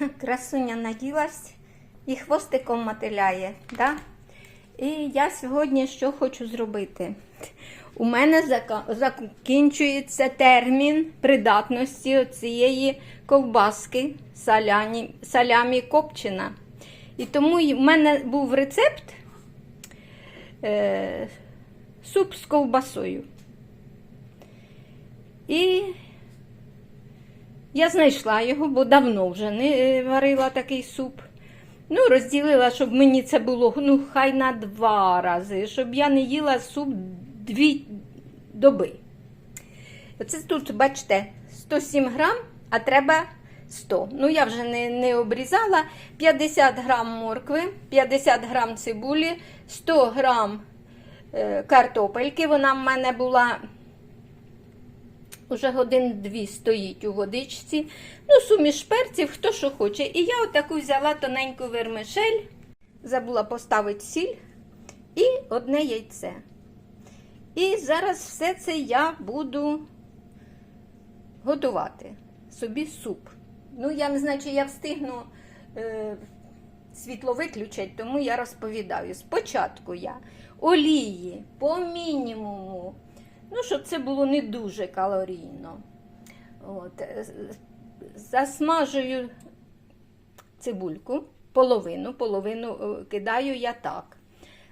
красуня наділась і хвостиком мотиляє. Да? І я сьогодні що хочу зробити? У мене закінчується термін придатності цієї ковбаски саляні, салямі копчена. І тому в мене був рецепт е, суп з ковбасою. І я знайшла його, бо давно вже не е, варила такий суп. Ну, розділила, щоб мені це було ну, хай на два рази, щоб я не їла суп дві доби. Оце тут, бачите, 107 грам, а треба 100. Ну, я вже не, не обрізала. 50 грам моркви, 50 грам цибулі, 100 грам е, картопельки. Вона в мене була Уже годин-дві стоїть у водичці. Ну, суміш перців, хто що хоче. І я отаку взяла тоненьку вермишель, забула поставити сіль і одне яйце. І зараз все це я буду готувати собі суп. Ну, я не знаю, чи я встигну е, світло виключити, тому я розповідаю. Спочатку я олії по мінімуму. Ну, щоб це було не дуже калорійно. От. е, Засмажую цибульку, половину, половину е, кидаю я так.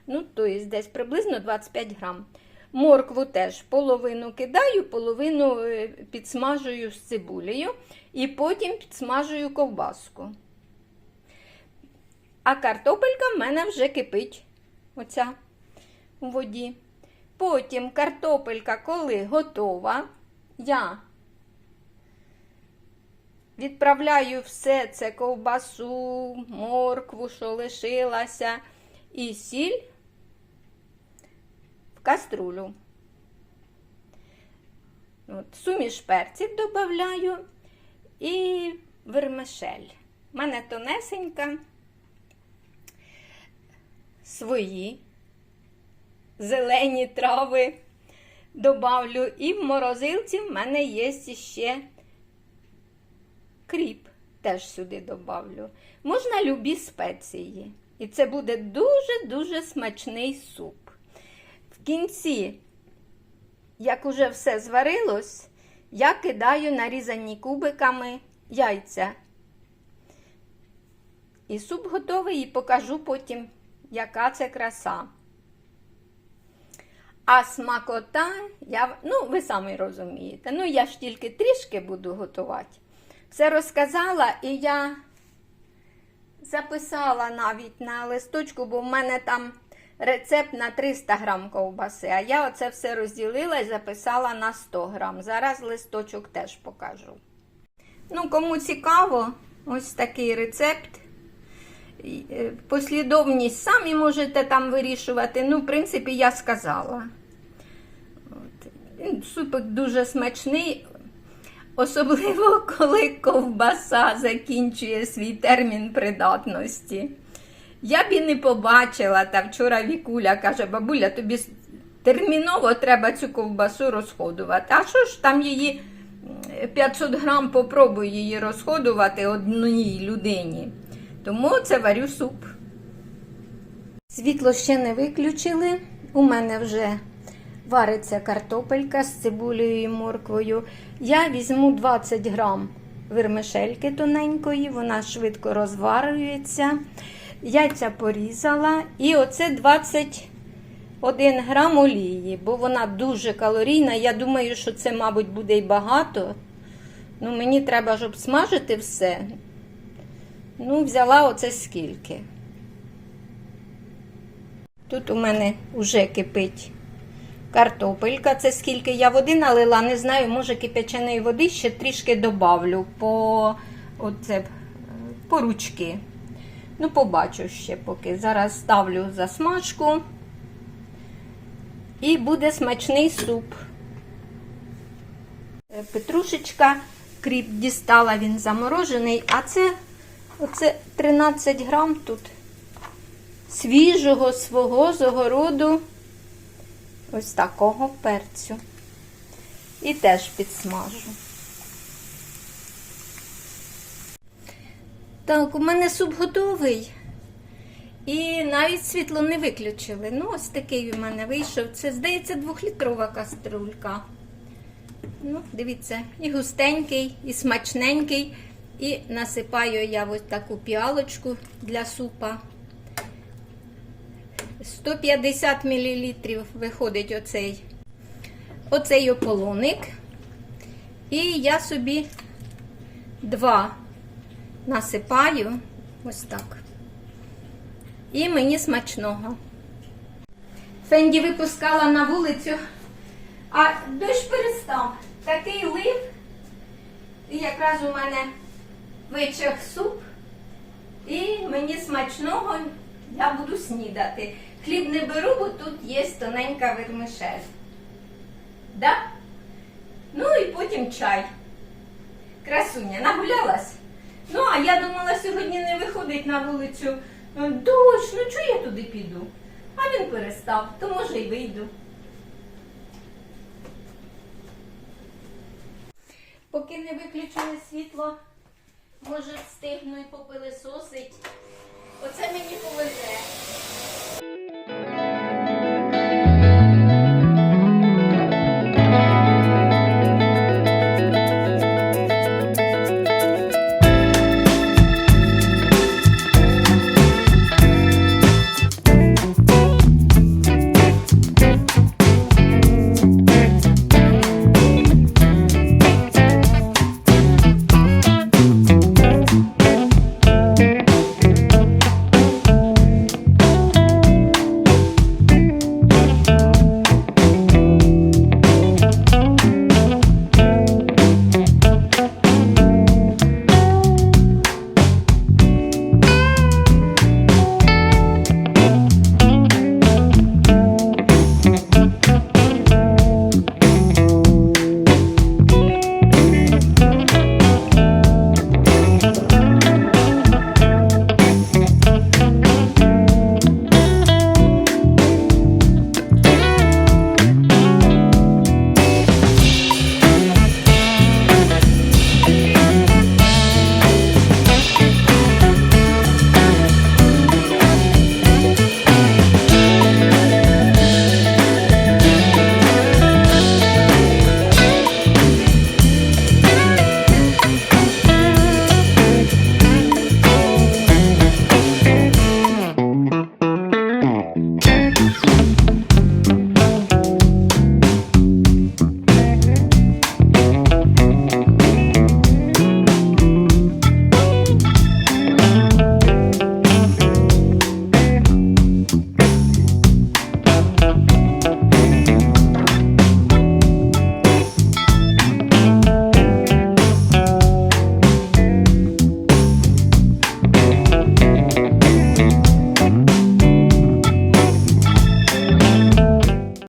Ну, тобто десь приблизно 25 грам. Моркву теж половину кидаю, половину е, підсмажую з цибулею і потім підсмажую ковбаску. А картопелька в мене вже кипить оця у воді. Потім картопелька, коли готова, я відправляю все це ковбасу, моркву, що лишилася, і сіль в каструлю. От, суміш перців додаю і вермишель. У мене тонесенька, свої зелені трави добавлю. І в морозилці в мене є ще кріп, теж сюди добавлю. Можна любі спеції. І це буде дуже-дуже смачний суп. В кінці, як уже все зварилось, я кидаю нарізані кубиками яйця. І суп готовий, і покажу потім, яка це краса. А смакота, я, ну, ви самі розумієте. Ну, я ж тільки трішки буду готувати. Все розказала, і я записала навіть на листочку, бо в мене там рецепт на 300 грам ковбаси. А я оце все розділила і записала на 100 грам. Зараз листочок теж покажу. Ну, кому цікаво, ось такий рецепт. Е, Послідовність самі можете там вирішувати. Ну, в принципі, я сказала. От. Супик дуже смачний, особливо коли ковбаса закінчує свій термін придатності. Я б і не побачила, та вчора Вікуля каже, бабуля, тобі терміново треба цю ковбасу розходувати. А що ж там її 500 грам попробуй її розходувати одній людині. Тому це варю суп. Світло ще не виключили. У мене вже вариться картопелька з цибулею і морквою. Я візьму 20 грам вермишельки тоненької, вона швидко розварюється. Яйця порізала. І оце 21 грам олії, бо вона дуже калорійна. Я думаю, що це, мабуть, буде й багато. Ну, мені треба, щоб смажити все. Ну, взяла оце скільки. Тут у мене вже кипить картопелька. Це скільки я води налила, не знаю, може кипяченої води ще трішки добавлю по, оце, е, по ручки. Ну, побачу ще поки. Зараз ставлю засмажку. І буде смачний суп. Е, Петрушечка, кріп дістала, він заморожений, а це оце 13 грам тут свіжого свого з огороду ось такого перцю. І теж підсмажу. Так, у мене суп готовий. І навіть світло не виключили. Ну, ось такий у мене вийшов. Це, здається, двохлітрова каструлька. Ну, дивіться, і густенький, і смачненький. І насипаю я ось таку піалочку для супа. 150 мл виходить оцей, оцей ополоник. І я собі два насипаю ось так. І мені смачного. Фенді випускала на вулицю, а дощ перестав. Такий лив. І якраз у мене вичах суп. І мені смачного я буду снідати. Хліб не беру, бо тут є тоненька вермишель. Да? Ну і потім чай. Красуня, нагулялась? Ну, а я думала, сьогодні не виходить на вулицю е, дощ, ну чого я туди піду? А він перестав, то може й вийду. Поки не виключили світло, може встигну і попилисосить.